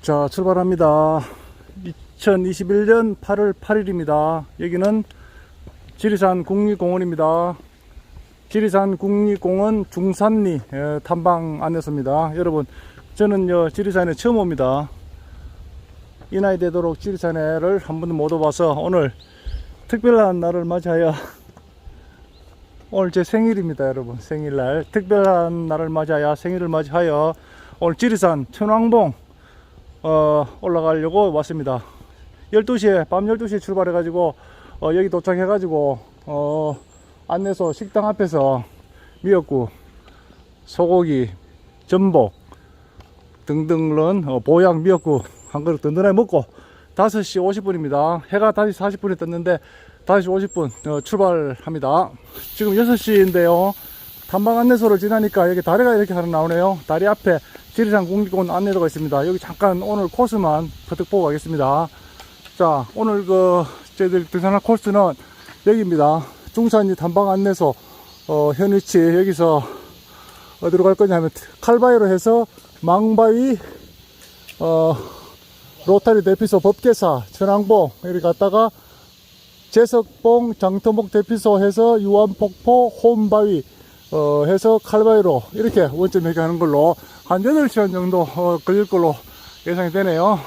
자, 출발합니다. 2021년 8월 8일입니다. 여기는 지리산 국립공원입니다. 지리산 국립공원 중산리 에, 탐방 안내소입니다. 여러분, 저는 요 지리산에 처음 옵니다. 이 나이 되도록 지리산에를 한 번도 못 와봐서 오늘 특별한 날을 맞이하여 오늘 제 생일입니다, 여러분. 생일날. 특별한 날을 맞이하여 생일을 맞이하여 오늘 지리산 천왕봉 어, 올라가려고 왔습니다. 12시에, 밤 12시에 출발해 가지고, 어, 여기 도착해 가지고, 어, 안내소 식당 앞에서 미역국, 소고기, 전복 등등은 어, 보양 미역국 한 그릇 든든하게 먹고 5시 50분입니다. 해가 다시 40분에 떴는데 5시 50분 어, 출발합니다. 지금 6시인데요. 탐방 안내소를 지나니까 여기 다리가 이렇게 하나 나오네요. 다리 앞에 지리산 국립공원 안내도가 있습니다. 여기 잠깐 오늘 코스만 거뜩 보고 가겠습니다. 자, 오늘 그 저희들 등산할 코스는 여기입니다. 중산리 탐방 안내소 어, 현 위치 여기서 어디로 갈 거냐면 칼바위로 해서 망바위 어, 로타리 대피소 법계사 천왕봉 이렇게 갔다가 제석봉 장터목 대피소 해서 유한폭포 홈바위 어, 해서 칼바위로 이렇게 원점 이렇게 하는 걸로 한 8시간 정도 어, 걸릴 걸로 예상이 되네요.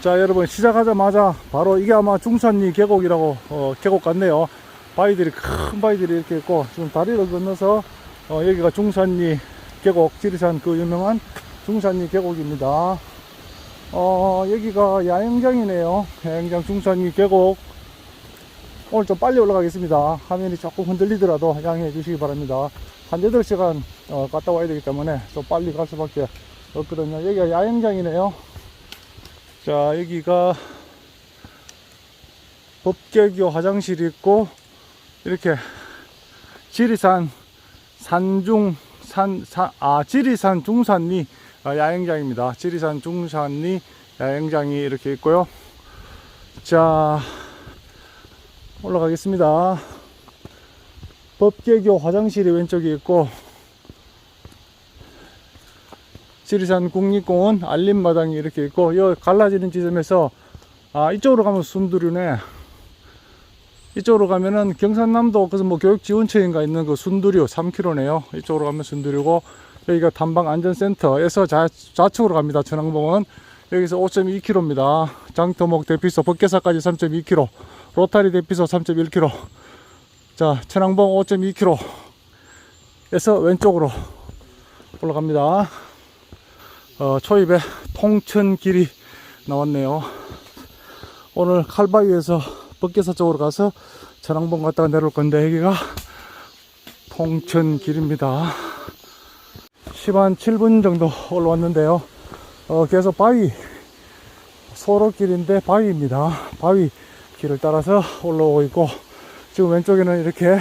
자, 여러분 시작하자마자 바로 이게 아마 중산리 계곡이라고 어, 계곡 같네요. 바위들이 큰 바위들이 이렇게 있고 지금 다리를 건너서 어, 여기가 중산리 계곡 지리산 그 유명한 중산리 계곡입니다. 어, 여기가 야영장이네요. 야영장 중산리 계곡 오늘 좀 빨리 올라가겠습니다. 화면이 조금 흔들리더라도 양해해 주시기 바랍니다. 한 8시간 어, 갔다 와야 되기 때문에 좀 빨리 갈 수밖에 없거든요. 여기가 야영장이네요. 자, 여기가 법계교 화장실이 있고, 이렇게 지리산 산중, 산, 산, 아, 지리산 중산리 아, 야영장입니다. 지리산 중산리 야영장이 이렇게 있고요. 자, 올라가겠습니다. 법계교 화장실이 왼쪽에 있고 지리산 국립공원 알림마당이 이렇게 있고 여 갈라지는 지점에서 아 이쪽으로 가면 순두류네. 이쪽으로 가면은 경산남도 그래서 뭐 교육지원처인가 있는 그 순두류 3km네요. 이쪽으로 가면 순두류고 여기가 탐방안전센터에서 좌, 좌측으로 갑니다. 천왕봉은. 여기서 5.2km입니다. 장터목 대피소 법계사까지 3.2km 로타리 대피소 3.1km. 자, 천왕봉 5.2km. 에서 왼쪽으로 올라갑니다. 어, 초입에 통천길이 나왔네요. 오늘 칼바위에서 법계사 쪽으로 가서 천왕봉 갔다가 내려올 건데, 여기가 통천길입니다. 10한 7분 정도 올라왔는데요. 어, 계속 바위, 소로길인데 바위입니다. 바위 길을 따라서 올라오고 있고 지금 왼쪽에는 이렇게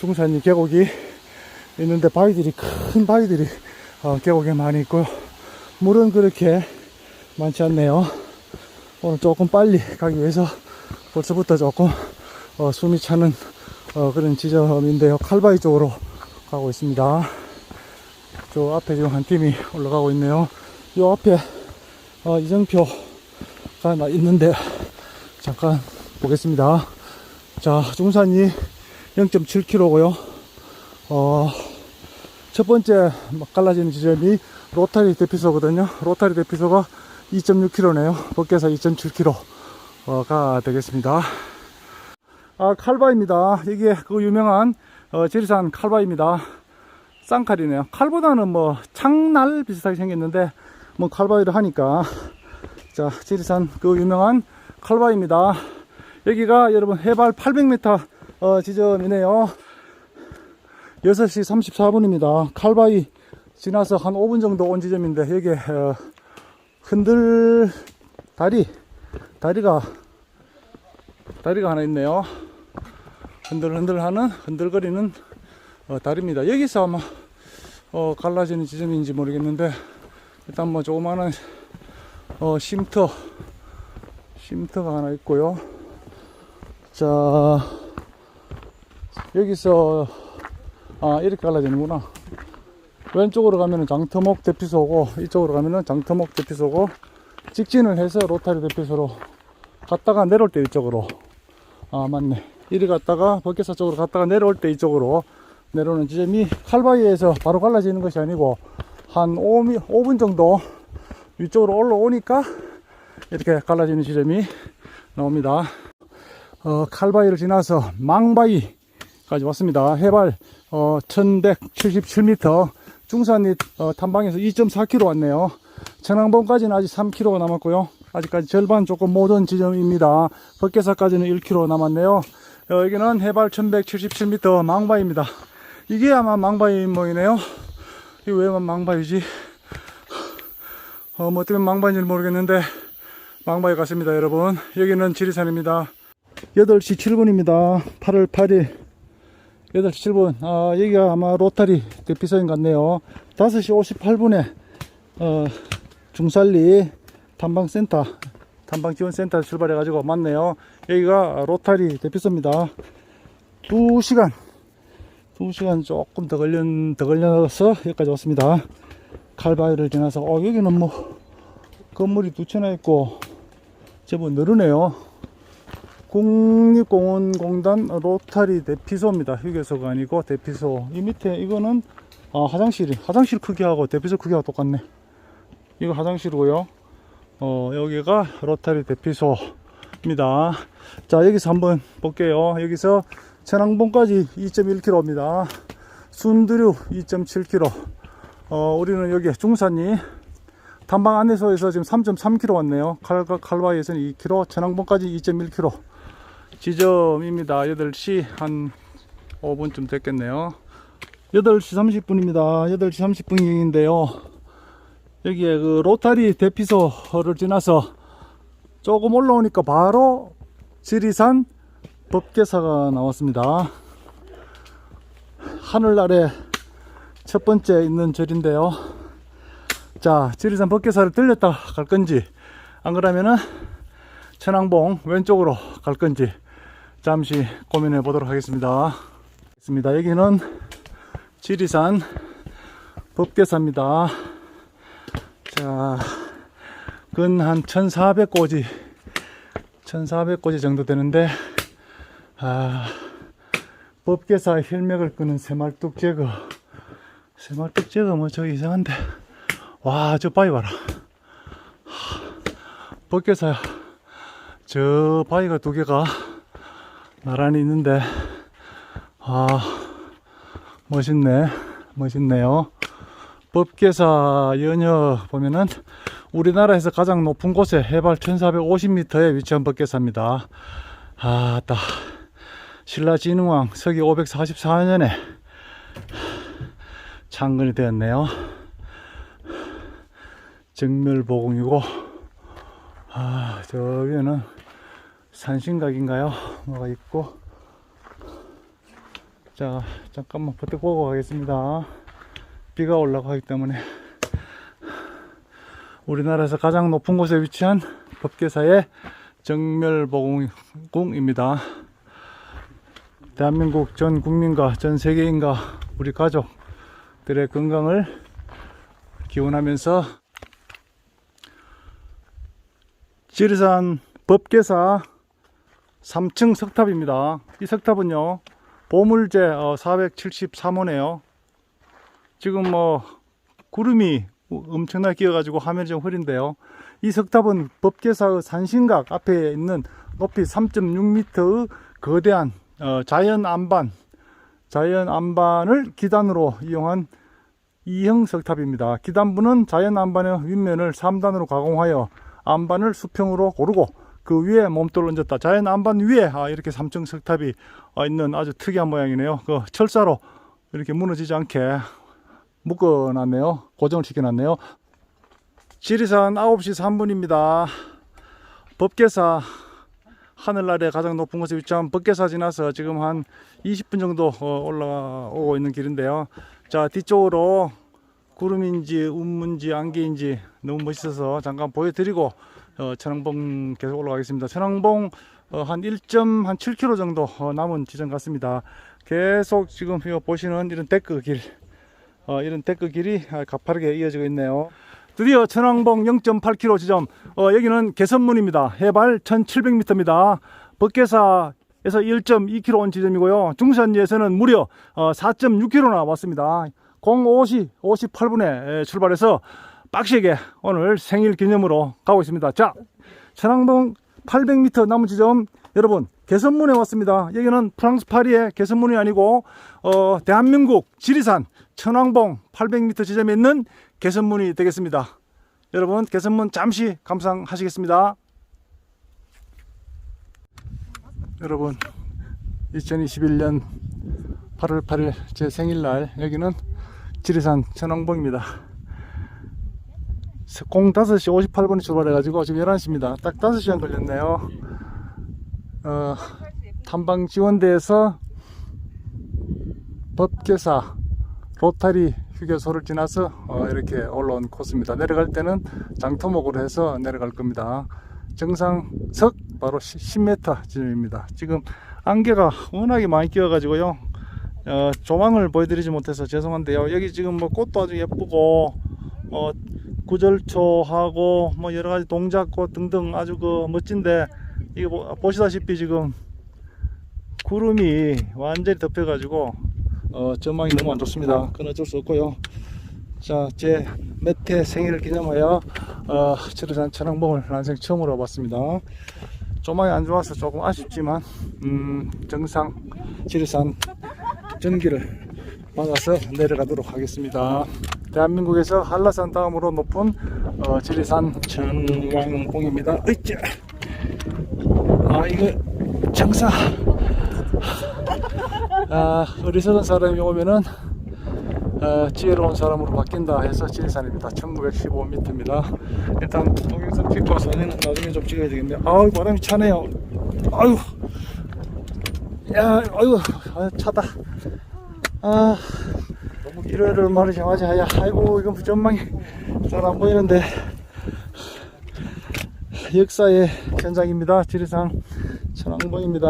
중산리 계곡이 있는데 바위들이 큰 바위들이 어, 계곡에 많이 있고요 물은 그렇게 많지 않네요. 오늘 조금 빨리 가기 위해서 벌써부터 조금 어, 숨이 차는 어, 그런 지점인데요. 칼바위 쪽으로 가고 있습니다. 저 앞에 지금 한 팀이 올라가고 있네요. 요 앞에 어, 이정표가 나 있는데 잠깐 보겠습니다. 자, 중산이 0.7km고요. 어, 첫 번째 막 갈라지는 지점이 로타리 대피소거든요. 로타리 대피소가 2.6km네요. 밖에서 2.7km가 되겠습니다. 아, 칼바입니다. 이게 그 유명한 어, 지리산 칼바입니다. 쌍칼이네요. 칼보다는 뭐 창날 비슷하게 생겼는데 뭐 칼바위를 하니까 자 지리산 그 유명한 칼바입니다. 여기가 여러분 해발 800m 어, 지점이네요. 6시 34분입니다. 칼바위 지나서 한 5분 정도 온 지점인데 여기 어, 흔들 다리 다리가 다리가 하나 있네요. 흔들흔들하는 흔들거리는 어, 다리입니다. 여기서 아마 어, 갈라지는 지점인지 모르겠는데 일단 뭐 조그마한 어, 쉼터 쉼터가 하나 있고요. 자, 여기서, 아, 이렇게 갈라지는구나. 왼쪽으로 가면은 장터목 대피소고 이쪽으로 가면은 장터목 대피소고 직진을 해서 로타리 대피소로 갔다가 내려올 때 이쪽으로 아 맞네 이리 갔다가 법계사 쪽으로 갔다가 내려올 때 이쪽으로 내려오는 지점이 칼바위에서 바로 갈라지는 것이 아니고 한 5미, 5분 정도 위쪽으로 올라오니까 이렇게 갈라지는 지점이 나옵니다. 어, 칼바위를 지나서 망바위까지 왔습니다. 해발 어, 1177m 중산리 어, 탐방에서 2.4km 왔네요. 천왕봉까지는 아직 3km가 남았고요. 아직까지 절반 조금 못온 지점입니다. 법계사까지는 1km 남았네요. 어, 여기는 해발 1177m 망바위입니다. 이게 아마 망바위 모이네요. 이거 왜 망바위지? 어, 뭐 때문에 망바위인지 모르겠는데 망바위 같습니다, 여러분. 여기는 지리산입니다. 8시 7분입니다. 8월 8일. 8시 7분. 아, 여기가 아마 로타리 대피소인 것 같네요. 5시 58분에, 어, 중살리 탐방센터, 탐방지원센터 출발해 가지고 맞네요. 여기가 로타리 대피소입니다. 2시간, 2시간 조금 더 걸려, 더 걸려서 여기까지 왔습니다. 칼바위를 지나서, 어, 여기는 뭐, 건물이 두 채나 있고, 제법 느르네요. 국립공원공단 로타리 대피소입니다. 휴게소가 아니고 대피소. 이 밑에 이거는 아, 화장실이 화장실 크기하고 대피소 크기하고 똑같네. 이거 화장실이고요. 어, 여기가 로타리 대피소입니다. 자, 여기서 한번 볼게요. 여기서 천왕봉까지 2.1km입니다. 순두류 2.7km. 어, 우리는 여기 중산리 단방 안내소에서 지금 3.3km 왔네요. 칼, 칼바위에서는 2km, 천왕봉까지 2.1km. 지점입니다. 8시 한 5분쯤 됐겠네요. 8시 30분입니다. 8시 30분경인데요. 여기에 그 로타리 대피소를 지나서 조금 올라오니까 바로 지리산 법계사가 나왔습니다. 하늘 아래 첫 번째 있는 절인데요. 자, 지리산 법계사를 들렸다 갈 건지, 안 그러면은 천왕봉 왼쪽으로 갈 건지, 잠시 고민해 보도록 하겠습니다. 있습니다. 여기는 지리산 법계사입니다. 자, 근 한 1400고지, 1400고지 정도 되는데, 아, 법계사 혈맥을 끄는 새말뚝 제거. 새말뚝 제거 뭐 저기 이상한데. 와, 저 바위 봐라. 법계사야. 저 바위가 두 개가 나란히 있는데, 아, 멋있네. 멋있네요. 법계사 연여 보면은 우리나라에서 가장 높은 곳에 해발 1450m에 위치한 법계사입니다. 아, 따. 신라진흥왕 서기 544년에 창건이 되었네요. 정멸보궁이고, 아, 저 위에는 산신각인가요? 뭐가 있고. 자, 잠깐만 버텨 보고 가겠습니다. 비가 올라가기 때문에. 우리나라에서 가장 높은 곳에 위치한 법계사의 정멸보궁입니다. 대한민국 전 국민과 전 세계인과 우리 가족들의 건강을 기원하면서 지리산 법계사 3층 석탑입니다. 이 석탑은요, 보물제 473호네요. 지금 뭐, 구름이 엄청나게 끼어가지고 화면이 좀 흐린데요. 이 석탑은 법계사의 산신각 앞에 있는 높이 3.6m의 거대한 어, 자연 안반, 자연 안반을 기단으로 이용한 이형 석탑입니다. 기단부는 자연 안반의 윗면을 3단으로 가공하여 안반을 수평으로 고르고 그 위에 몸돌을 얹었다. 자연 안반 위에 아, 이렇게 3층 석탑이 어, 있는 아주 특이한 모양이네요. 그 철사로 이렇게 무너지지 않게 묶어놨네요. 고정을 시켜놨네요. 지리산 9시 3분입니다. 법계사 하늘 아래 가장 높은 곳에 위치한 법계사 지나서 지금 한 20분 정도 어, 올라오고 있는 길인데요. 자 뒤쪽으로 구름인지 운문지 안개인지 너무 멋있어서 잠깐 보여드리고 어, 천왕봉 계속 올라가겠습니다. 천왕봉 어, 한 1.7km 정도 어, 남은 지점 같습니다. 계속 지금 보시는 이런 데크 길 어, 이런 데크 길이 아, 가파르게 이어지고 있네요. 드디어 천왕봉 0.8km 지점 어, 여기는 개선문입니다. 해발 1700m입니다. 법계사에서 1.2km 온 지점이고요. 중산리에서는 무려 어, 4.6km나 왔습니다. 05시 58분에 출발해서 빡시게 오늘 생일 기념으로 가고 있습니다. 자, 천왕봉 800m 남은 지점 여러분 개선문에 왔습니다. 여기는 프랑스 파리의 개선문이 아니고 어, 대한민국 지리산 천왕봉 800m 지점에 있는 개선문이 되겠습니다. 여러분 개선문 잠시 감상하시겠습니다. 여러분 2021년 8월 8일 제 생일날 여기는 지리산 천왕봉입니다. 공 5시 58분에 출발해가지고 지금 11시입니다. 딱 5시간 걸렸네요. 어, 탐방 지원대에서 법계사 로타리 휴게소를 지나서 어, 이렇게 올라온 코스입니다. 내려갈 때는 장토목으로 해서 내려갈 겁니다. 정상석 바로 10m 지점입니다. 지금 안개가 워낙에 많이 끼어가지고요. 어, 조망을 보여드리지 못해서 죄송한데요. 여기 지금 뭐 꽃도 아주 예쁘고 어, 구절초하고 뭐 여러 가지 동작꽃 등등 아주 그 멋진데 이거 보- 보시다시피 지금 구름이 완전히 덮여 가지고 어, 전망이 너무 안 좋습니다. 그건 어쩔 수 없고요. 자, 제 몇회 생일을 기념하여 어, 지리산 천왕봉을 난생 처음으로 와봤습니다. 조망이 안 좋아서 조금 아쉽지만 음, 정상 지리산 전기를 막아서 내려가도록 하겠습니다. 대한민국에서 한라산 다음으로 높은 어, 지리산 천왕봉입니다. 으쌰! 아 이거 정상 아 어리석은 사람이 오면은 어, 지혜로운 사람으로 바뀐다 해서 지리산입니다 1915m입니다 일단 동영상 찍고 사진은 나중에 좀 찍어야 되겠네요 아우 바람이 차네요 아유 야 아유 아, 차다 아 일요일을 정하지 하야 아이고 이건 전망이 잘 안 보이는데 역사의 현장입니다. 지리산 천왕봉입니다.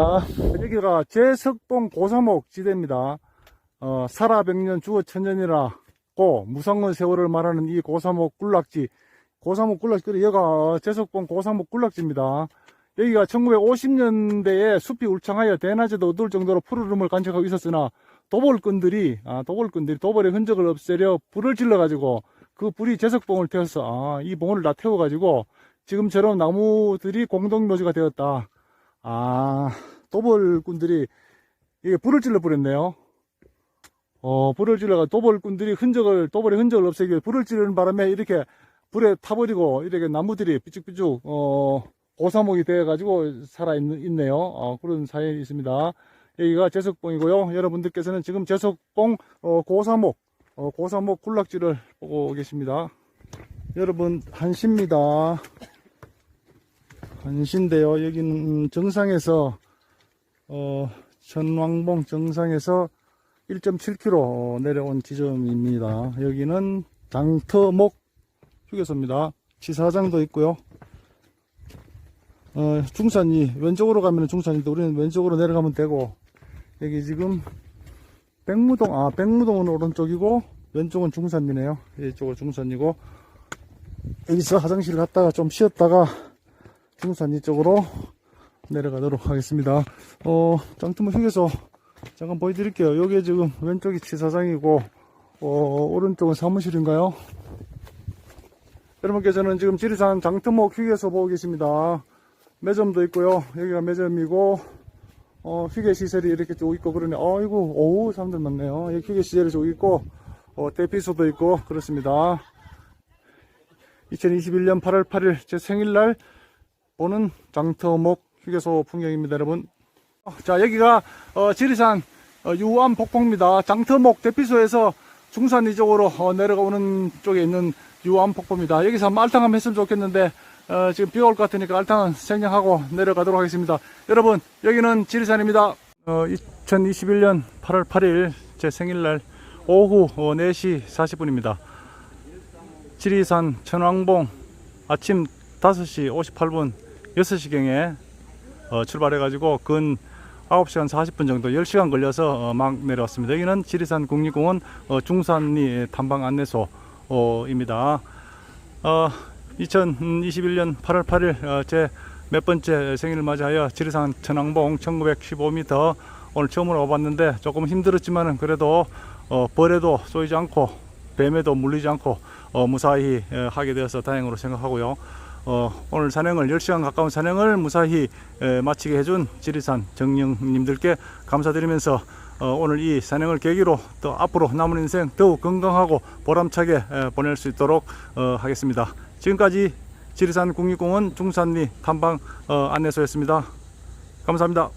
여기가 제석봉 고사목 지대입니다. 어, 살아 백년 주어 천년이라고 무성의 세월을 말하는 이 고사목 굴락지 고사목 그래 여기가 제석봉 고사목 굴락지입니다. 여기가 1950년대에 숲이 울창하여 대낮에도 어두울 정도로 푸르름을 간직하고 있었으나 도벌꾼들이 아, 도벌꾼들이 도벌의 흔적을 없애려 불을 질러 가지고 그 불이 제석봉을 태웠어. 아, 이 봉을 다 태워 가지고 지금처럼 나무들이 공동묘지가 되었다. 아, 도벌꾼들이 이게 불을 질러 버렸네요. 어, 불을 질러가 도벌꾼들이 흔적을, 도벌의 흔적을 없애기 위해 불을 지르는 바람에 이렇게 불에 타버리고 이렇게 나무들이 삐죽삐죽, 어, 고사목이 되어가지고 살아있네요. 어, 그런 사연이 있습니다. 여기가 제석봉이고요. 여러분들께서는 지금 제석봉, 어, 고사목, 어, 고사목 군락지를 보고 계십니다. 여러분, 한시입니다. 한시인데요. 여기는 정상에서, 어, 천왕봉 정상에서 1.7km 내려온 지점입니다. 여기는 장터목 휴게소입니다. 지사장도 있고요. 어, 중산이 왼쪽으로 가면 중산인데 우리는 왼쪽으로 내려가면 되고 여기 지금 백무동 아 백무동은 오른쪽이고 왼쪽은 중산이네요. 이쪽은 중산이고 여기서 화장실 갔다가 좀 쉬었다가 중산 이쪽으로 내려가도록 하겠습니다. 어, 장터목 휴게소 잠깐 보여드릴게요. 여기 지금 왼쪽이 치사장이고, 어, 오른쪽은 사무실인가요? 여러분께서는 지금 지리산 장터목 휴게소 보고 계십니다. 매점도 있고요. 여기가 매점이고, 어, 휴게 시설이 이렇게 쭉 있고, 그러네. 어이구, 오우, 사람들 많네요. 여기 휴게 시설이 쭉 있고, 어, 대피소도 있고, 그렇습니다. 2021년 8월 8일 제 생일날 보는 장터목 휴게소 풍경입니다, 여러분. 자 여기가 어, 지리산 어, 유암 폭포입니다. 장터목 대피소에서 중산 이쪽으로 어, 내려가오는 쪽에 있는 유암 폭포입니다. 여기서 알탕 한번 했으면 좋겠는데 어, 지금 비가 올것 같으니까 알탕은 생략하고 내려가도록 하겠습니다. 여러분 여기는 지리산입니다. 2021년 8월 8일 제 생일날 오후 4시 40분입니다. 지리산 천왕봉 아침 5시 58분 6시경에 어, 출발해가지고 근 9시간 40분 정도 10시간 걸려서 어, 막 내려왔습니다. 여기는 지리산 국립공원 어, 중산리 탐방 안내소입니다. 어, 2021년 8월 8일 어, 제몇 번째 생일을 맞이하여 지리산 천왕봉 1915m 오늘 처음으로 와봤는데 조금 힘들었지만은 그래도 어, 벌에도 쏘이지 않고 뱀에도 물리지 않고 어, 무사히 에, 하게 되어서 다행으로 생각하고요. 어, 오늘 산행을 10시간 가까운 산행을 무사히 에, 마치게 해준 지리산 정령님들께 감사드리면서 어, 오늘 이 산행을 계기로 또 앞으로 남은 인생 더욱 건강하고 보람차게 에, 보낼 수 있도록 어, 하겠습니다. 지금까지 지리산 국립공원 중산리 탐방 어, 안내소였습니다. 감사합니다.